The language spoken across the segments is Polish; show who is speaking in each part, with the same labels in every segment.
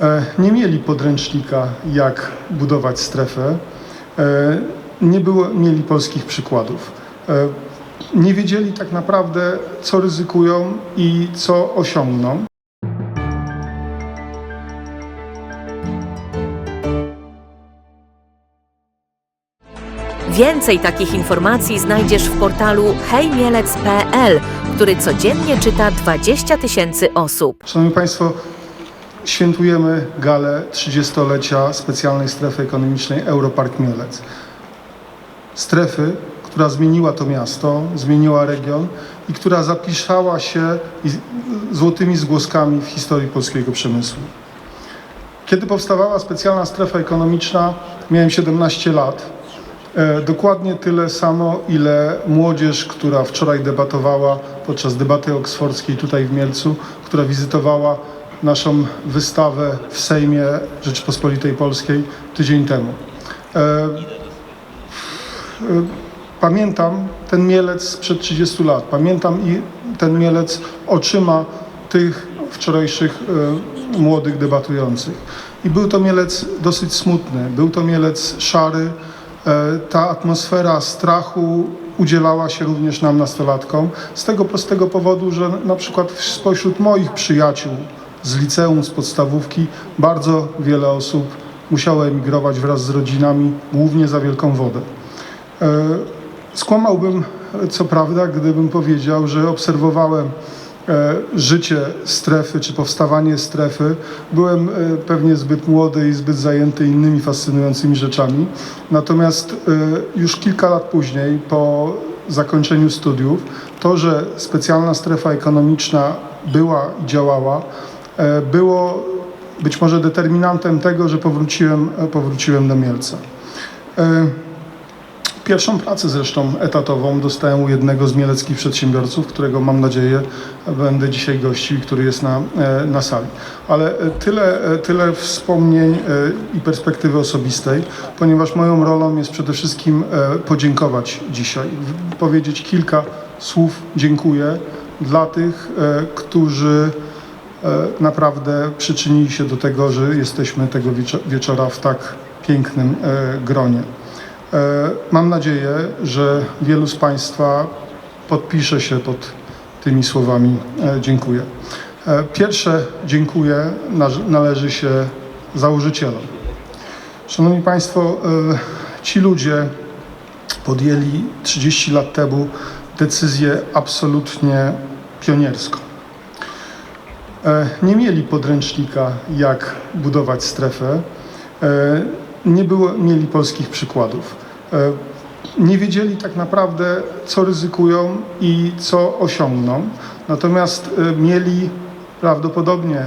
Speaker 1: e, nie mieli podręcznika, jak budować strefę, e, nie było, mieli polskich przykładów. E, Nie wiedzieli tak naprawdę, co ryzykują i co osiągną.
Speaker 2: Więcej takich informacji znajdziesz w portalu hejmielec.pl, który codziennie czyta 20 tysięcy osób.
Speaker 1: Szanowni Państwo, świętujemy galę 30-lecia specjalnej strefy ekonomicznej Europark Mielec. Strefy, która zmieniła to miasto, zmieniła region i która zapiszała się złotymi zgłoskami w historii polskiego przemysłu. Kiedy powstawała specjalna strefa ekonomiczna, miałem 17 lat. E, Dokładnie tyle samo, ile młodzież, która wczoraj debatowała podczas debaty oksfordzkiej tutaj w Mielcu, która wizytowała naszą wystawę w Sejmie Rzeczypospolitej Polskiej tydzień temu. E, e, Pamiętam ten Mielec sprzed 30 lat. Pamiętam i ten Mielec oczyma tych wczorajszych e, młodych debatujących. I był to Mielec dosyć smutny. Był to Mielec szary. Ta atmosfera strachu udzielała się również nam nastolatkom. Z tego prostego powodu, że na przykład spośród moich przyjaciół z liceum, z podstawówki bardzo wiele osób musiało emigrować wraz z rodzinami, głównie za wielką wodę. E, Skłamałbym, co prawda, gdybym powiedział, że obserwowałem e, życie strefy czy powstawanie strefy. Byłem e, pewnie zbyt młody i zbyt zajęty innymi fascynującymi rzeczami. Natomiast już kilka lat później, po zakończeniu studiów, to, że specjalna strefa ekonomiczna była i działała, było być może determinantem tego, że powróciłem, e, powróciłem do Mielca. E, Pierwszą pracę zresztą etatową dostałem u jednego z mieleckich przedsiębiorców, którego mam nadzieję będę dzisiaj gościł który jest na, e, na sali. Ale e, tyle, e, tyle wspomnień e, i perspektywy osobistej, ponieważ moją rolą jest przede wszystkim e, podziękować dzisiaj, powiedzieć kilka słów dziękuję dla tych, e, którzy e, naprawdę przyczynili się do tego, że jesteśmy tego wieczo- wieczora w tak pięknym e, gronie. E, Mam nadzieję, że wielu z Państwa podpisze się pod tymi słowami e, dziękuję. E, Pierwsze dziękuję na- należy się założycielom. Szanowni Państwo, e, ci ludzie podjęli 30 lat temu decyzję absolutnie pionierską. E, Nie mieli podręcznika, jak budować strefę. E, Nie było, mieli polskich przykładów. E, Nie wiedzieli tak naprawdę, co ryzykują i co osiągną. Natomiast mieli prawdopodobnie,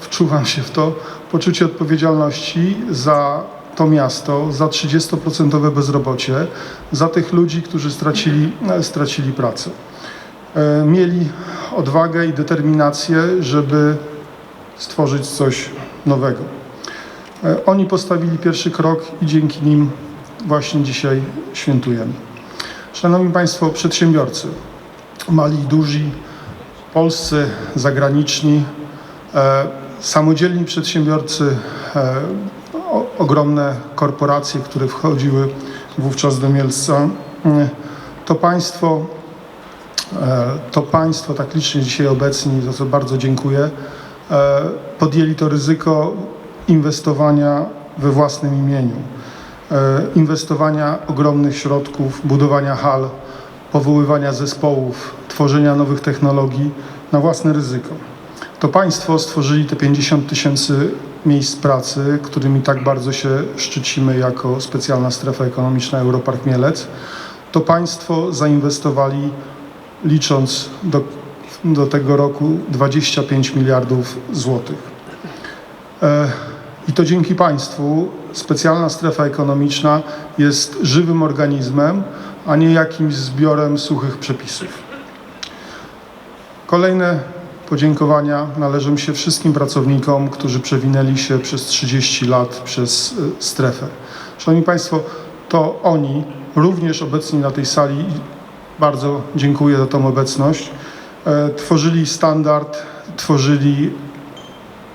Speaker 1: wczuwam się w to, poczucie odpowiedzialności za to miasto, za 30% bezrobocie, za tych ludzi, którzy stracili, stracili pracę mieli odwagę i determinację, żeby stworzyć coś nowego. E, Oni postawili pierwszy krok i dzięki nim właśnie dzisiaj świętujemy. Szanowni Państwo, przedsiębiorcy, mali i duzi, polscy, zagraniczni, e, samodzielni przedsiębiorcy, e, o, ogromne korporacje, które wchodziły wówczas do Mielca, e, to Państwo to Państwo, tak licznie dzisiaj obecni, za co bardzo dziękuję, e, podjęli to ryzyko inwestowania we własnym imieniu, e, inwestowania ogromnych środków, budowania hal, powoływania zespołów, tworzenia nowych technologii na własne ryzyko. To Państwo stworzyli te 50 tysięcy miejsc pracy, którymi tak bardzo się szczycimy jako specjalna strefa ekonomiczna Europark Mielec. To Państwo zainwestowali licząc do, do tego roku 25 miliardów złotych. E, I to dzięki Państwu specjalna strefa ekonomiczna jest żywym organizmem, a nie jakimś zbiorem suchych przepisów. Kolejne podziękowania należą się wszystkim pracownikom, którzy przewinęli się przez 30 lat przez e, strefę. Szanowni Państwo, to oni, również obecni na tej sali, bardzo dziękuję za tą obecność, e, tworzyli standard, tworzyli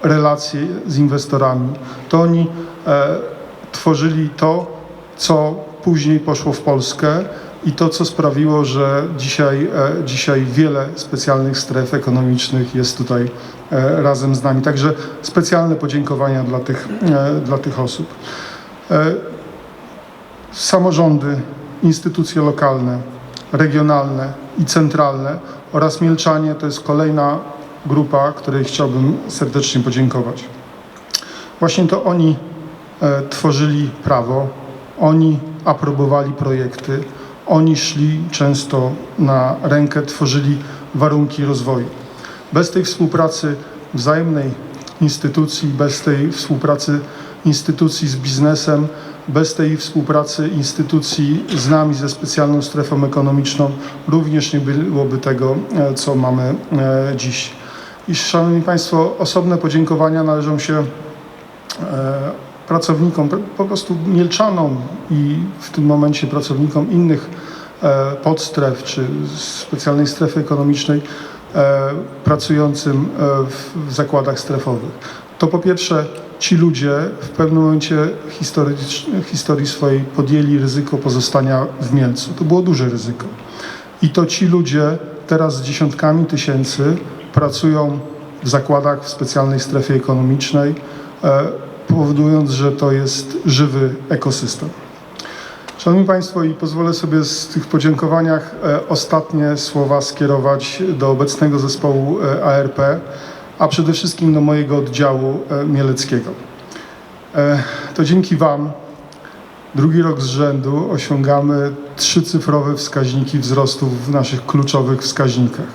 Speaker 1: relacje z inwestorami. To oni e, tworzyli to, co później poszło w Polskę i to, co sprawiło, że dzisiaj, e, dzisiaj wiele specjalnych stref ekonomicznych jest tutaj razem z nami. Także specjalne podziękowania dla tych, dla tych osób. Samorządy, instytucje lokalne, regionalne i centralne oraz Mielczanie to jest kolejna grupa, której chciałbym serdecznie podziękować. Właśnie to oni e, tworzyli prawo, oni aprobowali projekty, oni szli często na rękę, tworzyli warunki rozwoju. Bez tej współpracy wzajemnej instytucji, bez tej współpracy instytucji z biznesem, bez tej współpracy instytucji z nami, ze specjalną strefą ekonomiczną, również nie byłoby tego, e, co mamy e, dziś. I Szanowni Państwo, osobne podziękowania należą się e, pracownikom, po- prostu Mielczanom i w tym momencie pracownikom innych podstref czy specjalnej strefy ekonomicznej pracującym w zakładach strefowych. To po pierwsze ci ludzie w pewnym momencie historycz- historii swojej podjęli ryzyko pozostania w Mielcu. To było duże ryzyko. I to ci ludzie teraz z dziesiątkami tysięcy pracują w zakładach w specjalnej strefie ekonomicznej, e, powodując, że to jest żywy ekosystem. Szanowni Państwo, i pozwolę sobie z tych podziękowaniach e, ostatnie słowa skierować do obecnego zespołu e, ARP, a przede wszystkim do mojego oddziału e, mieleckiego. E, To dzięki Wam drugi rok z rzędu osiągamy trzycyfrowe wskaźniki wzrostu w naszych kluczowych wskaźnikach.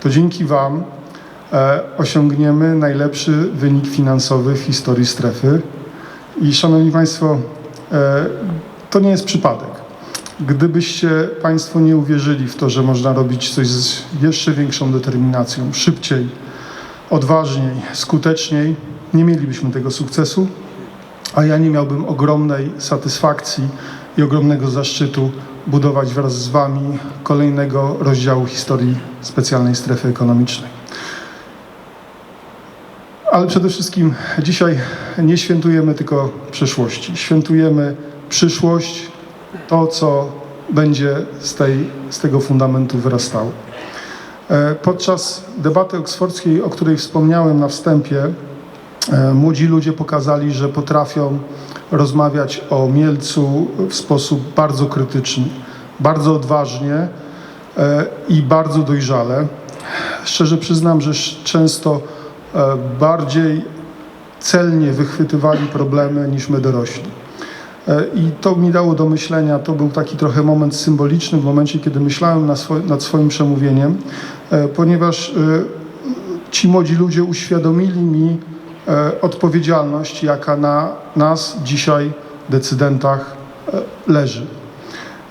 Speaker 1: To dzięki Wam e, osiągniemy najlepszy wynik finansowy w historii strefy. I Szanowni Państwo, to nie jest przypadek. Gdybyście Państwo nie uwierzyli w to, że można robić coś z jeszcze większą determinacją, szybciej, odważniej, skuteczniej, nie mielibyśmy tego sukcesu, a ja nie miałbym ogromnej satysfakcji i ogromnego zaszczytu budować wraz z Wami kolejnego rozdziału historii specjalnej strefy ekonomicznej. Ale przede wszystkim dzisiaj nie świętujemy tylko przeszłości. Świętujemy przyszłość, to co będzie z, tej, z tego fundamentu wyrastało. E, Podczas debaty oksfordzkiej, o której wspomniałem na wstępie, e, młodzi ludzie pokazali, że potrafią rozmawiać o Mielcu w sposób bardzo krytyczny, bardzo odważnie e, i bardzo dojrzale. Szczerze przyznam, że często bardziej celnie wychwytywali problemy niż my dorośli. I to mi dało do myślenia, to był taki trochę moment symboliczny w momencie, kiedy myślałem nad swoim przemówieniem, ponieważ e, ci młodzi ludzie uświadomili mi e, odpowiedzialność, jaka na nas dzisiaj, decydentach, e, leży.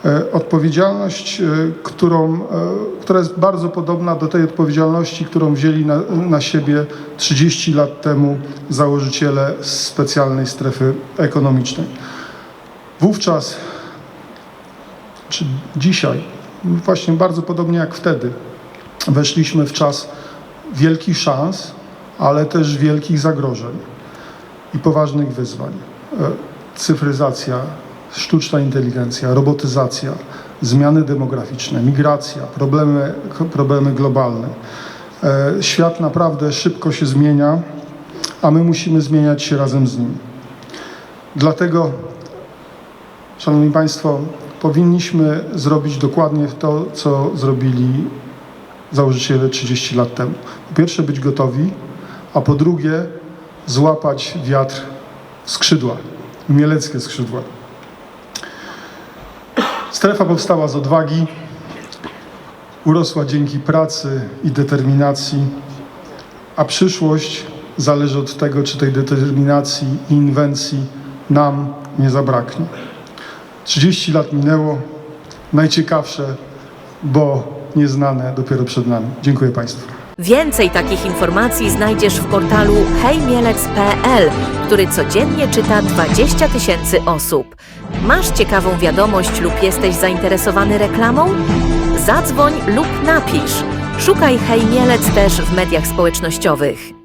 Speaker 1: E, Odpowiedzialność, e, którą, e, która jest bardzo podobna do tej odpowiedzialności, którą wzięli na, na siebie 30 lat temu założyciele specjalnej strefy ekonomicznej. Wówczas, czy dzisiaj, właśnie bardzo podobnie jak wtedy, weszliśmy w czas wielkich szans, ale też wielkich zagrożeń i poważnych wyzwań. E, Cyfryzacja, sztuczna inteligencja, robotyzacja, zmiany demograficzne, migracja, problemy, problemy globalne. E, Świat naprawdę szybko się zmienia, a my musimy zmieniać się razem z nim. Dlatego Szanowni Państwo, powinniśmy zrobić dokładnie to, co zrobili założyciele 30 lat temu. Po pierwsze być gotowi, a po drugie złapać wiatr w skrzydła, mieleckie skrzydła. Strefa powstała z odwagi, urosła dzięki pracy i determinacji, a przyszłość zależy od tego, czy tej determinacji i inwencji nam nie zabraknie. 30 lat minęło, najciekawsze, bo nieznane dopiero przed nami. Dziękuję Państwu.
Speaker 2: Więcej takich informacji znajdziesz w portalu hejmielec.pl, który codziennie czyta 20 tysięcy osób. Masz ciekawą wiadomość lub jesteś zainteresowany reklamą? Zadzwoń lub napisz. Szukaj Hej Mielec też w mediach społecznościowych.